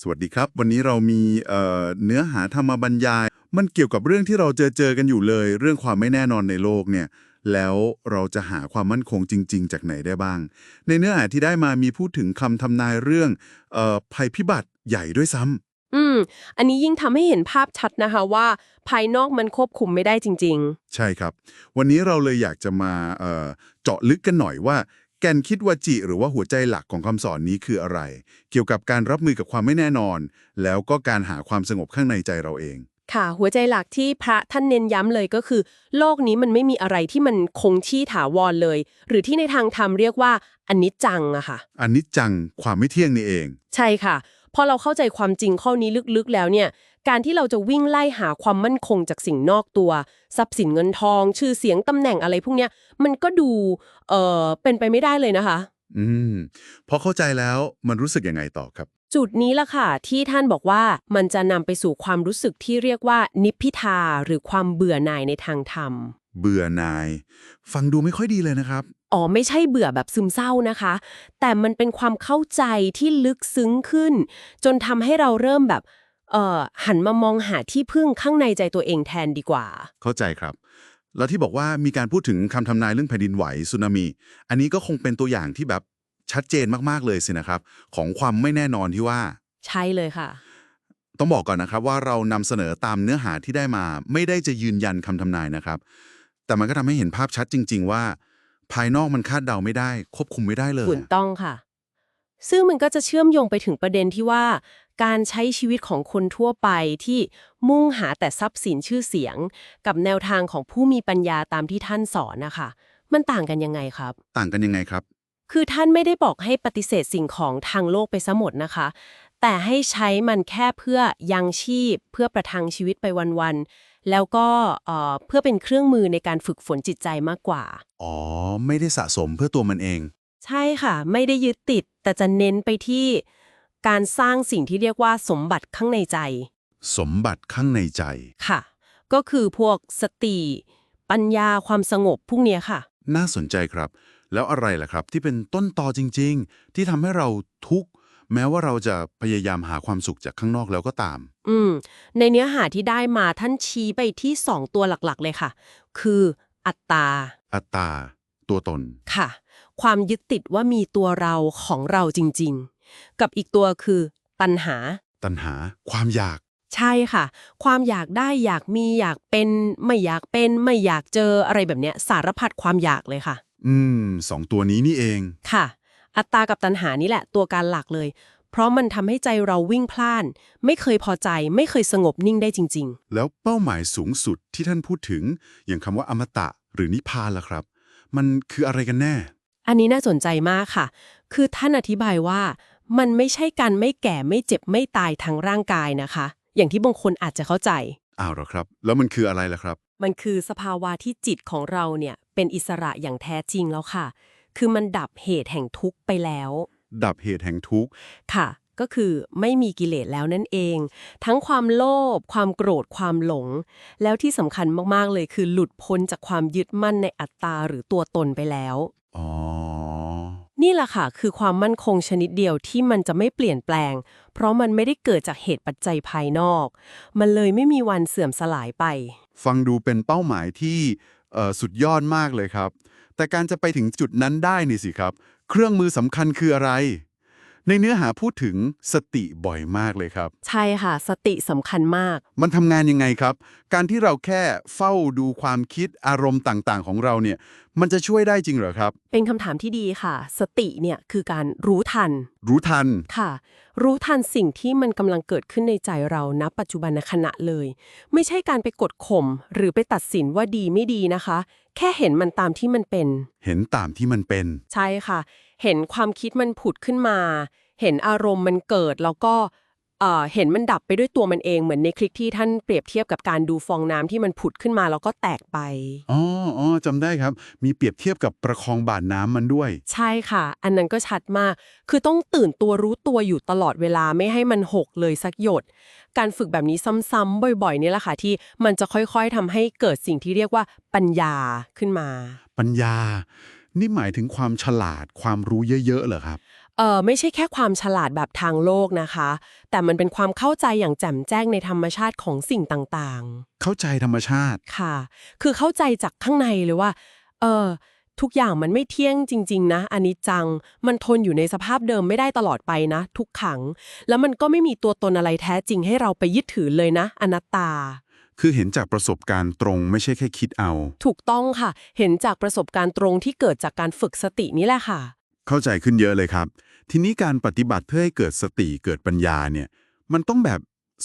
สวัสดีครับ วันนี้เรามีเอ่อเนื้อหาธรรมบรรยาย มันเกี่ยวกับเรื่องที่เราเจอเจอกันอยู่เลย เรื่องความไม่แน่นอนในโลกเนี่ย แล้วเราจะหาความมั่นคงจริง ๆ จากไหนได้บ้าง ในเนื้อหาที่ได้มามีพูดถึงคำทำนายเรื่องเอ่อภัยพิบัติใหญ่ด้วยซ้ำอืม อันนี้ยิ่งทำให้เห็นภาพชัดนะคะว่า ภายนอกมันควบคุมไม่ได้จริงใช่ครับ วันนี้เราเลยอยากจะมาเอ่อเจาะลึกกันหน่อยว่า แกนคิดวาจิหรือว่าหัวใจหลักของคำสอนนี้คืออะไร เกี่ยวกับการรับมือกับความไม่แน่นอน แล้วก็การหาความสงบข้างในใจเราเองๆค่ะ หัวใจหลักที่พระท่านเน้นย้ำเลยก็คือ โลกนี้มันไม่มีอะไรที่มันคงที่ถาวรเลย หรือที่ในทางธรรมเรียกว่าอนิจจังอะค่ะอันนี้จังความไม่เที่ยงนี่เอง ใช่ค่ะพอเราเข้าใจความจริงข้อนี้ลึกๆแล้วเนี่ย การที่เราจะวิ่งไล่หาความมั่นคงจากสิ่งนอกตัว ทรัพย์สินเงินทอง ชื่อเสียงตำแหน่งอะไรพวกเนี้ยมันก็ดูเอ่อเป็นไปไม่ได้เลยนะคะ อืมพอเข้าใจแล้วมันรู้สึกยังไงต่อครับ จุดนี้ล่ะค่ะ ที่ท่านบอกว่ามันจะนำไปสู่ความรู้สึกที่เรียกว่า นิพพิทาหรือความเบื่อหน่ายในทางธรรม เบื่อหน่าย ฟังดูไม่ค่อยดีเลยนะครับ อ๋อไม่ใช่เบื่อแบบซึมเศร้านะคะ แต่มันเป็นความเข้าใจที่ลึกซึ้งขึ้น จนทำให้เราเริ่มแบบ เอ่อหันมามองหาที่พึ่งข้างในใจตัวเองแทนดีกว่า เข้าใจครับ แล้วที่บอกว่ามีการพูดถึงคำทำนายเรื่องแผ่นดินไหวสึนามิ อันนี้ก็คงเป็นตัวอย่างที่แบบชัดเจนมากๆเลยสินะครับ ของความไม่แน่นอนที่ว่า ใช่เลยค่ะ ต้องบอกก่อนนะครับว่าเรานำเสนอตามเนื้อหาที่ได้มา ไม่ได้จะยืนยันคำทำนายนะครับ แต่มันก็ทำให้เห็นภาพชัดจริง ๆ ว่า ภายนอกมันคาดเดาไม่ได้ ควบคุมไม่ได้เลย ถูกต้องค่ะ ซึ่งมันก็จะเชื่อมโยงไปถึงประเด็นที่ว่า การใช้ชีวิตของคนทั่วไปที่มุ่งหาแต่ทรัพย์สินชื่อเสียง กับแนวทางของผู้มีปัญญาตามที่ท่านสอนนะคะมันต่างกันยังไงครับ ต่างกันยังไงครับ คือท่านไม่ได้บอกให้ปฏิเสธสิ่งของทางโลกไปซะหมดนะคะ แต่ให้ใช้มันแค่เพื่อยังชีพ เพื่อประทังชีวิตไปวันๆแล้วก็เอ่อเพื่อเป็นเครื่องมือในการฝึกฝนจิตใจมากกว่า อ๋อ ไม่ได้สะสมเพื่อตัวมันเอง ใช่ค่ะ ไม่ได้ยึดติด แต่จะเน้นไปที่ การสร้างสิ่งที่เรียกว่าสมบัติข้างในใจ สมบัติข้างในใจ ค่ะ ก็คือพวกสติ ปัญญาความสงบพวกเนี้ยค่ะ น่าสนใจครับ แล้วอะไรล่ะครับที่เป็นต้นตอจริง ๆ ที่ทำให้เราทุกข์แม้ว่าเราจะพยายามหาความสุขจากข้างนอกแล้วก็ตาม อืม ในเนื้อหาที่ได้มาท่านชี้ไปที่สองตัวหลักๆ เลยค่ะ คืออัตตา อัตตา ตัวตน ค่ะ ความยึดติดว่ามีตัวเราของเราจริงๆ กับอีกตัวคือ ตัณหา ตัณหา ความอยาก ใช่ค่ะ ความอยากได้อยากมีอยากเป็น ไม่อยากเป็นไม่อยากเจออะไรแบบเนี้ยสารพัดความอยากเลยค่ะ อืมสองตัวนี้นี่เอง ค่ะ อัตตากับตัณหานี่แหละตัวการหลักเลย เพราะมันทำให้ใจเราวิ่งพล่าน ไม่เคยพอใจ ไม่เคยสงบนิ่งได้จริง แล้วเป้าหมายสูงสุดที่ท่านพูดถึง อย่างคำว่าอมตะหรือนิพพานล่ะครับ มันคืออะไรกันแน่ ๆ อันนี้น่าสนใจมากค่ะ คือท่านอธิบายว่า มันไม่ใช่การไม่แก่ไม่เจ็บไม่ตายทางร่างกายนะคะ อย่างที่บางคนอาจจะเข้าใจ อ้าวเหรอครับ แล้วมันคืออะไรล่ะครับ มันคือสภาวะที่จิตของเราเนี่ยเป็นอิสระอย่างแท้จริงแล้วค่ะ คือมันดับเหตุแห่งทุกข์ไปแล้ว ดับเหตุแห่งทุกข์ ค่ะ ก็คือไม่มีกิเลสแล้วนั่นเอง ทั้งความโลภความโกรธความหลง แล้วที่สำคัญมากๆเลยคือหลุดพ้นจากความยึดมั่นในอัตตาหรือตัวตนไปแล้วอ๋อ นี่แหละค่ะคือความมั่นคงชนิดเดียวที่มันจะไม่เปลี่ยนแปลง เพราะมันไม่ได้เกิดจากเหตุปัจจัยภายนอก มันเลยไม่มีวันเสื่อมสลายไป ฟังดูเป็นเป้าหมายที่สุดยอดมากเลยครับ แต่การจะไปถึงจุดนั้นได้นี่สิครับ เครื่องมือสำคัญคืออะไร ในเนื้อหาพูดถึงสติบ่อยมากเลยครับ ใช่ค่ะ สติสำคัญมาก มันทำงานยังไงครับ การที่เราแค่เฝ้าดูความคิดอารมณ์ต่างๆ ของเราเนี่ย มันจะช่วยได้จริงเหรอครับ เป็นคำถามที่ดีค่ะ สติเนี่ยคือการรู้ทัน รู้ทัน ค่ะ รู้ทันสิ่งที่มันกำลังเกิดขึ้นในใจเราณปัจจุบันขณะเลย ไม่ใช่การไปกดข่มหรือไปตัดสินว่าดีไม่ดีนะคะ แค่เห็นมันตามที่มันเป็น เห็นตามที่มันเป็น ใช่ค่ะ เห็นความคิดมันผุดขึ้นมา เห็นอารมณ์มันเกิดแล้วก็เอ่อเห็นมันดับไปด้วยตัวมันเองเหมือนในคลิปที่ท่านเปรียบเทียบกับการดูฟองน้ำที่มันผุดขึ้นมาแล้วก็แตกไป อ๋ออ๋อจำได้ครับ มีเปรียบเทียบกับประคองบาดน้ำมันด้วย ใช่ค่ะ อันนั้นก็ชัดมาก คือต้องตื่นตัวรู้ตัวอยู่ตลอดเวลาไม่ให้มันหกเลยสักหยด การฝึกแบบนี้ซ้ำๆบ่อยๆนี่แหละค่ะที่มันจะค่อยๆทำให้เกิดสิ่งที่เรียกว่าปัญญาขึ้นมา ปัญญา นี่หมายถึงความฉลาดความรู้เยอะๆเหรอครับ เออไม่ใช่แค่ความฉลาดแบบทางโลกนะคะ แต่มันเป็นความเข้าใจอย่างแจ่มแจ้งในธรรมชาติของสิ่งต่างๆเข้าใจธรรมชาติค่ะ คือเข้าใจจากข้างในเลยว่า เออ ทุกอย่างมันไม่เที่ยงจริง ๆ นะอันนี้จัง มันทนอยู่ในสภาพเดิมไม่ได้ตลอดไปนะ ทุกขัง แล้วมันก็ไม่มีตัวตนอะไรแท้จริงให้เราไปยึดถือเลยนะ อนัตตา คือเห็นจากประสบการณ์ตรงไม่ใช่แค่คิดเอา ถูกต้องค่ะ เห็นจากประสบการณ์ตรงที่เกิดจากการฝึกสตินี่แหละค่ะ เข้าใจขึ้นเยอะเลยครับ ทีนี้การปฏิบัติเพื่อให้เกิดสติเกิดปัญญาเนี่ย มันต้องแบบ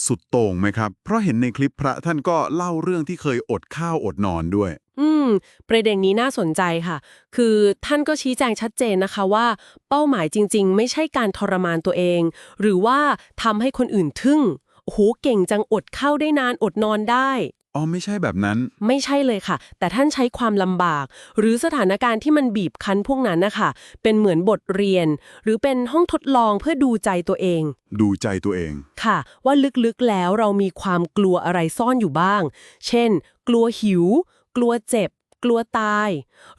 สุดโต่งไหมครับ เพราะเห็นในคลิปพระท่านก็เล่าเรื่องที่เคยอดข้าวอดนอนด้วย อืม ประเด็นนี้น่าสนใจค่ะ คือท่านก็ชี้แจงชัดเจนนะคะว่า เป้าหมายจริง ๆ ไม่ใช่การทรมานตัวเอง หรือว่าทำให้คนอื่นทึ่ง โอ้โหเก่งจังอดข้าวได้นานอดนอนได้ อ๋อไม่ใช่แบบนั้น ไม่ใช่เลยค่ะ แต่ท่านใช้ความลำบาก หรือสถานการณ์ที่มันบีบคั้นพวกนั้นนะคะ เป็นเหมือนบทเรียน หรือเป็นห้องทดลองเพื่อดูใจตัวเอง ดูใจตัวเองค่ะ ว่าลึกๆแล้วเรามีความกลัวอะไรซ่อนอยู่บ้าง เช่น กลัวหิว กลัวเจ็บ กลัวตาย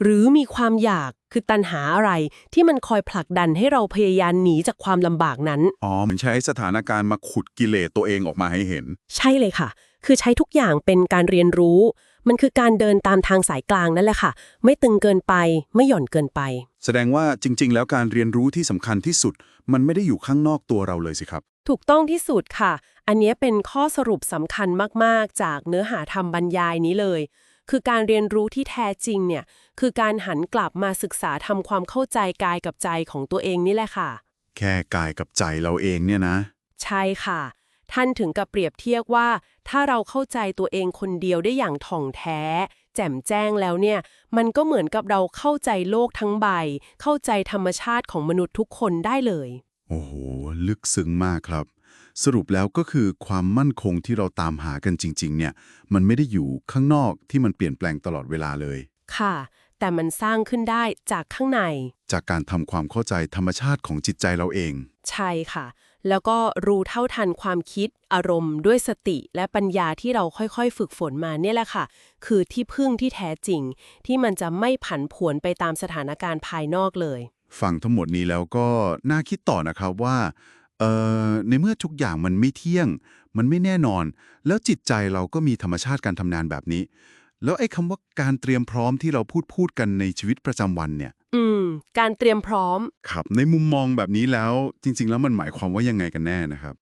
หรือมีความอยากคือตัณหาอะไรที่มันคอยผลักดันให้เราพยายามหนีจากความลำบากนั้น อ๋อเหมือนใช้สถานการณ์มาขุดกิเลสตัวเองออกมาให้เห็น ใช่เลยค่ะ คือใช้ทุกอย่างเป็นการเรียนรู้ มันคือการเดินตามทางสายกลางนั่นแหละค่ะ ไม่ตึงเกินไปไม่หย่อนเกินไป แสดงว่าจริง ๆ แล้วการเรียนรู้ที่สำคัญที่สุด มันไม่ได้อยู่ข้างนอกตัวเราเลยสิครับ ถูกต้องที่สุดค่ะ อันเนี้ยเป็นข้อสรุปสำคัญมากๆ จากเนื้อหาธรรมบรรยายนี้เลย คือการเรียนรู้ที่แท้จริงเนี่ยคือการหันกลับมาศึกษาทำความเข้าใจกายกับใจของตัวเองนี่แหละค่ะ แค่กายกับใจเราเองเนี่ยนะ ใช่ค่ะ ท่านถึงกับเปรียบเทียบว่า ถ้าเราเข้าใจตัวเองคนเดียวได้อย่างถ่องแท้ แจ่มแจ้งแล้วเนี่ย มันก็เหมือนกับเราเข้าใจโลกทั้งใบ เข้าใจธรรมชาติของมนุษย์ทุกคนได้เลย โอ้โห ลึกซึ้งมากครับ สรุปแล้วก็คือความมั่นคงที่เราตามหากันจริง ๆ เนี่ย มันไม่ได้อยู่ข้างนอกที่มันเปลี่ยนแปลงตลอดเวลาเลย ค่ะ แต่มันสร้างขึ้นได้จากข้างใน จากการทำความเข้าใจธรรมชาติของจิตใจเราเอง ใช่ค่ะ แล้วก็รู้เท่าทันความคิด อารมณ์ ด้วยสติและปัญญาที่เราค่อยๆ ฝึกฝนมาเนี่ยแหละค่ะ คือที่พึ่งที่แท้จริง ที่มันจะไม่ผันผวนไปตามสถานการณ์ภายนอกเลย ฟังทั้งหมดนี้แล้วก็น่าคิดต่อนะครับว่า เอ่อในเมื่อทุกอย่างมันไม่เที่ยง มันไม่แน่นอน แล้วจิตใจเราก็มีธรรมชาติการทำงานแบบนี้ แล้วไอ้คำว่าการเตรียมพร้อมที่เราพูดพูดกันในชีวิตประจำวันเนี่ย อืม การเตรียมพร้อม ครับ ในมุมมองแบบนี้แล้วจริง ๆ แล้วมันหมายความว่ายังไงกันแน่นะครับ